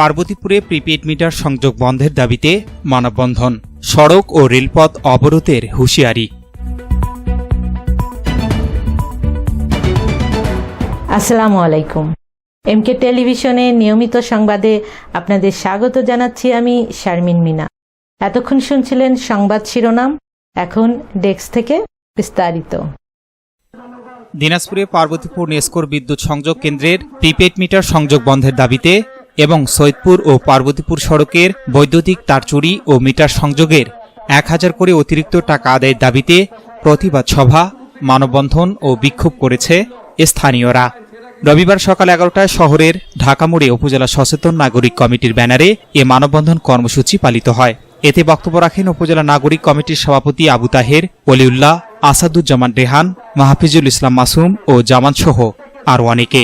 পার্বতীপুরে prepaid metre সংযোগ বন্ধের দাবিতে মানববন্ধন সড়ক ও রেলপথ অবরোধের হুঁশিয়ারি। আসসালামু আলাইকুম। এমকে টেলিভিশনে নিয়মিত সংবাদে আপনাদের স্বাগত জানাচ্ছি আমি শারমিন মিনা। এতক্ষণ শুনছিলেন সংবাদ শিরোনাম এখন ডেস্ক থেকে বিস্তারিত। দিনাজপুরে পার্বতীপুর নেস্কোর বিদ্যুৎ সংযোগ কেন্দ্রের প্রিপেড মিটার সংযোগ বন্ধের দাবিতে এবং সৈয়দপুর ও পার্বতীপুর সড়কের বৈদ্যুতিক তার চুরি ও মিটার সংযোগের এক হাজার করে অতিরিক্ত টাকা আদায়ের দাবিতে প্রতিবাদ সভা, মানববন্ধন ও বিক্ষোভ করেছে স্থানীয়রা। রবিবার সকাল এগারোটায় শহরের ঢাকা মোড়ে উপজেলা সচেতন নাগরিক কমিটির ব্যানারে এ মানববন্ধন কর্মসূচি পালিত হয়। এতে বক্তব্য রাখেন উপজেলা নাগরিক কমিটির সভাপতি আবু তাহের অলিউল্লাহ আসাদুজ্জামান রেহান, মাহফিজুল ইসলাম মাসুম ও জামান সহ আরও অনেকে।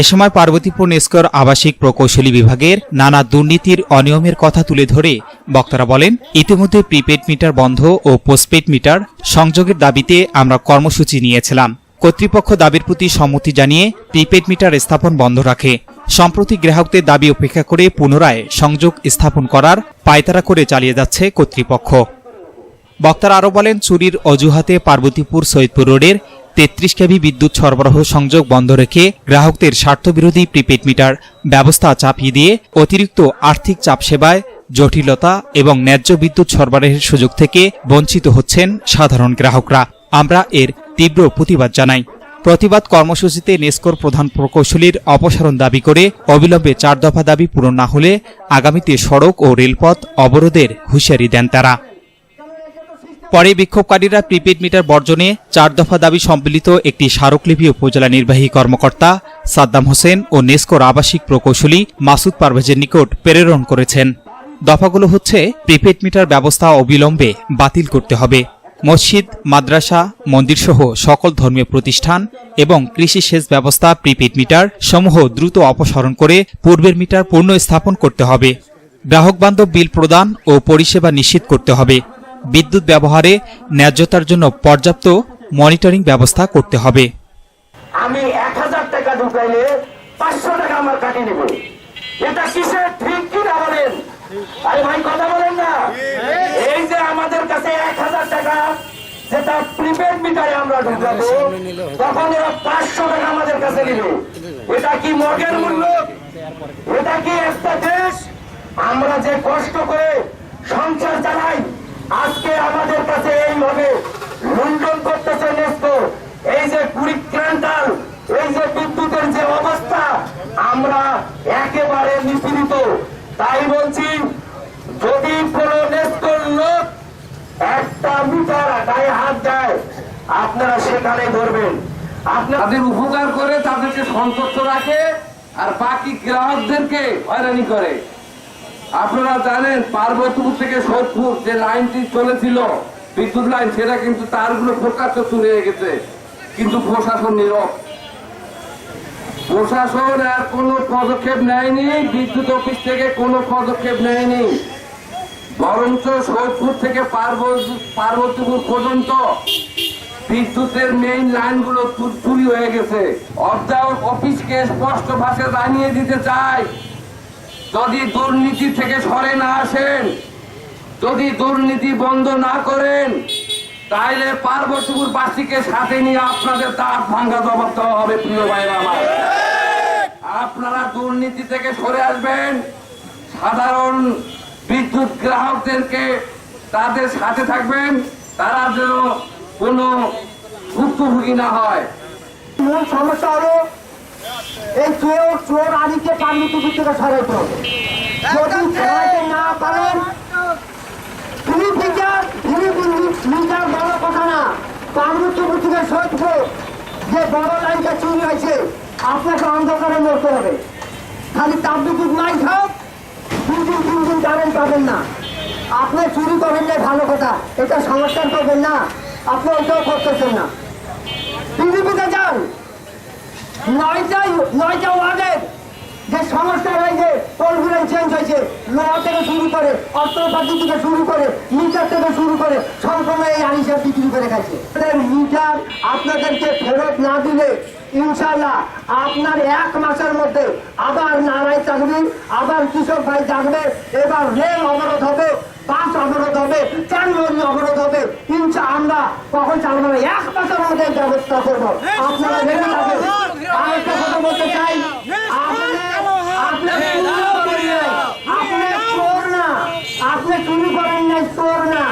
এ সময় পার্বতীপুর নেস্কর আবাসিক প্রকৌশলী বিভাগের নানা দুর্নীতির অনিয়মের কথা তুলে ধরে বক্তারা বলেন, ইতিমধ্যে প্রিপেড মিটার বন্ধ ও পোস্টপেড মিটার সংযোগের দাবিতে আমরা কর্মসূচি নিয়েছিলাম। কর্তৃপক্ষ দাবির প্রতি সম্মতি জানিয়ে প্রিপেড মিটার স্থাপন বন্ধ রাখে। সম্প্রতি গ্রাহকদের দাবি উপেক্ষা করে পুনরায় সংযোগ স্থাপন করার পায়তারা করে চালিয়ে যাচ্ছে কর্তৃপক্ষ। বক্তারা আরও বলেন, চুরির অজুহাতে পার্বতীপুর সৈয়দপুর রোডের তেত্রিশ কেভি বিদ্যুৎ সরবরাহ সংযোগ বন্ধ রেখে গ্রাহকদের স্বার্থবিরোধী প্রিপেড মিটার ব্যবস্থা চাপিয়ে দিয়ে অতিরিক্ত আর্থিক চাপ সেবায় জটিলতা এবং ন্যায্য বিদ্যুৎ সরবরাহের সুযোগ থেকে বঞ্চিত হচ্ছেন সাধারণ গ্রাহকরা। আমরা এর তীব্র প্রতিবাদ জানাই। প্রতিবাদ কর্মসূচিতে নেস্কোর প্রধান প্রকৌশলীর অপসারণ দাবি করে অবিলম্বে চার দফা দাবি পূরণ না হলে আগামীতে সড়ক ও রেলপথ অবরোধের হুঁশিয়ারি দেন তারা। পরে বিক্ষোভকারীরা প্রিপেড মিটার বর্জনে চার দফা দাবি সম্মিলিত একটি স্মারকলিপি উপজেলা নির্বাহী কর্মকর্তা সাদ্দাম হোসেন ও নেস্কোর আবাসিক প্রকৌশলী মাসুদ পারভেজের নিকট প্রেরণ করেছেন। দফাগুলো হচ্ছে প্রিপেড মিটার ব্যবস্থা অবিলম্বে বাতিল করতে হবে। মসজিদ, মাদ্রাসা, মন্দিরসহ সকল ধর্মীয় প্রতিষ্ঠান এবং কৃষি সেচ ব্যবস্থা প্রিপেড মিটার সমূহ দ্রুত অপসারণ করে পূর্বের মিটার পুনঃ স্থাপন করতে হবে। গ্রাহক বান্ধব বিল প্রদান ও পরিষেবা নিশ্চিত করতে হবে। বিদ্যুৎ ব্যবহারে ন্যায্যতার জন্য পর্যাপ্ত মনিটরিং ব্যবস্থা করতে হবে। আমি এটা কি একটা আমরা যে কষ্ট করে সংসার চালাই আজকে আমাদের কাছে এইভাবে লুণ্ঠন করতেছে নেস্তো এই যে কুড়ি ক্রান্টাল এই যে বিদ্যুতের যে অবস্থা, আমরা একেবারে নিপীড়িত। তাই বলছি, যদি কোন নেস্তর লোক একটা মিটার গায়ে হাত দেয়, আপনারা সেখানে ধরবেন। আপনার তাদের উপকার করে তাদেরকে সন্তুষ্ট রাখে, আর বাকি গ্রাহকদেরকে হয়রানি করে। আপনারা জানেন পার্বতীপুর থেকে সোদপুর যে লাইনটি চলেছিল, বিদ্যুৎ লাইন, সেটা কিন্তু তারগুলো প্রকাশ্য চলে গেছে, কিন্তু প্রশাসন নীরব। প্রশাসন আর কোনো পদক্ষেপ নেয়নি, বিদ্যুৎ অফিস থেকে কোনো পদক্ষেপ নেয়নি। বরঞ্চ সোদপুর থেকে পার্বতী- পার্বতীপুর পর্যন্ত বিদ্যুতের মেইন লাইনগুলো চুরি হয়ে গেছে। অবজার অফিসকে স্পষ্ট ভাষায় জানিয়ে দিতে চাই যদি দুর্নীতি থেকে সরে না আসেন, যদি দুর্নীতি বন্ধ না করেন, তাইলে পার্বতীপুর বাসীকে সাথে নিয়ে আপনাদের তার ভাঙ্গা জবাব দেওয়া হবে, প্রিয় ভাইরা আমার। আপনারা দুর্নীতি থেকে সরে আসবেন, সাধারণ বিদ্যুৎ গ্রাহকদেরকে তাদের সাথে থাকবেন, তারা যেন কোনো ভুক্তভোগী না হয়। মূল সমস্যা হলো এই চোর চোর আদিকে পার্বতীপুর থেকে সরাইতে। যদি সরাইতে না পারেন ফ্রি ফিচার ফ্রি মিটার বড় কথা না। পার্বতীপুর থেকে সত্য যে বড় লাইনটা চুরি হয়েছে, আপনাকে অন্ধকারে মরতে হবে। খালি তাপবিদ্যুৎ লাইট হোক তিন দিন তিন দিন কারেন্ট পাবেন না। আপনি চুরি করেন না ভালো কথা। এটা সংস্কার করবেন না। আপনি ওইটাও করতেছেন না। পৃথিবীতে যান। নয়টা নয়টা ওয়ার্ডের যে সমস্যা পোলগুলো চেঞ্জ হয়েছে। লোহা থেকে শুরু করে অস্ত্রপাতি থেকে শুরু করে মিটার থেকে শুরু করে সম্পূর্ণ এই আনিসা বিক্রি করে গেছে মিটার আপনাদেরকে ফেরত না দিলে ইনশাল্লাহ আপনার এক মাসের মধ্যে আবার নারায় চাকরি আবার কৃষক ভাই জাগবে এবার রেল অবরোধ হবে বাস অবরোধ হবে যানবাহন অবরোধ হবে। ইনশা আমরা কখন চালবো এক মাসের মধ্যে ব্যবস্থা করব। আপনারা ভেবে থাকবেন আরেকটা কথা বলতে চাই আপনি আপনি চুরি করেন নাই। আপনি চোর না আপনি চুরি করেন নাই চোর না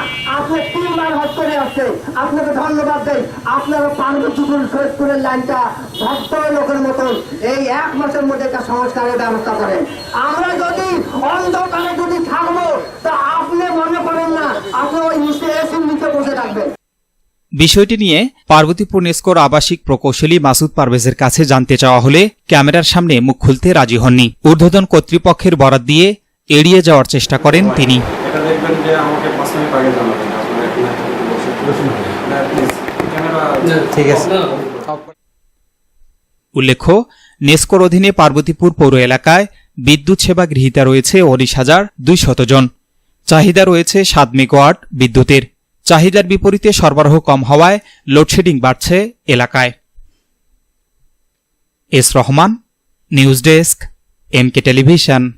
আসছে আপনাকে ধন্যবাদ দেই। আপনারা পার্বতীপুর সৈয়দপুরের লাইনটা ভক্ত লোকের মতন এই এক মাসের মধ্যে একটা সংস্কারের ব্যবস্থা করেন আমরা যদি অন্ধকারে যদি থাকব তা আপনি মনে করেন না আপনি ওই নিচে নিচে বসে থাকবেন। বিষয়টি নিয়ে পার্বতীপুর নেস্কোর আবাসিক প্রকৌশলী মাসুদ পারভেজের কাছে জানতে চাওয়া হলে ক্যামেরার সামনে মুখ খুলতে রাজি হননি। ঊর্ধ্বতন কর্তৃপক্ষের বরাত দিয়ে এড়িয়ে যাওয়ার চেষ্টা করেন তিনি। এটা দেখবেন যে আমাকে পাঁচ মিনিট আগে জানাবেন আপনারা এখানে বসে না প্লিজ ক্যামেরা উল্লেখ্য, নেস্কোর অধীনে পার্বতীপুর পৌর এলাকায় বিদ্যুৎ সেবা গৃহীতা রয়েছে উনিশ হাজার দুইশত জন। চাহিদা রয়েছে সাত মেগাওয়াট বিদ্যুতের। চাহিদার বিপরীতে সরবরাহ কম হওয়ায় লোডশেডিং বাড়ছে এলাকায়। S Rahman, news desk, MK television.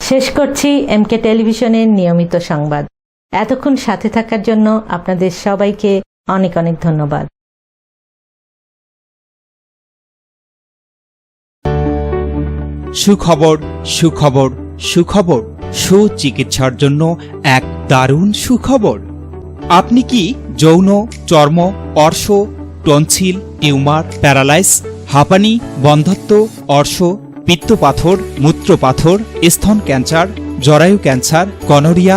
শেষ করছি এমকে টেলিভিশনের নিয়মিত সংবাদ। এতক্ষণ সাথে থাকার জন্য আপনাদের সবাইকে অনেক অনেক ধন্যবাদ। সুখবর সুখবর সুখবর, সুচিকিৎসার জন্য এক দারুণ সুখবর। আপনি কি যৌন, চর্ম, অর্শ, টনসিল, টিউমার, প্যারালাইস, হাঁপানি, বন্ধত্ব, অর্শ, পিত্তপাথর, মূত্রপাথর, স্তন ক্যান্সার, জরায়ু ক্যান্সার গনোরিয়া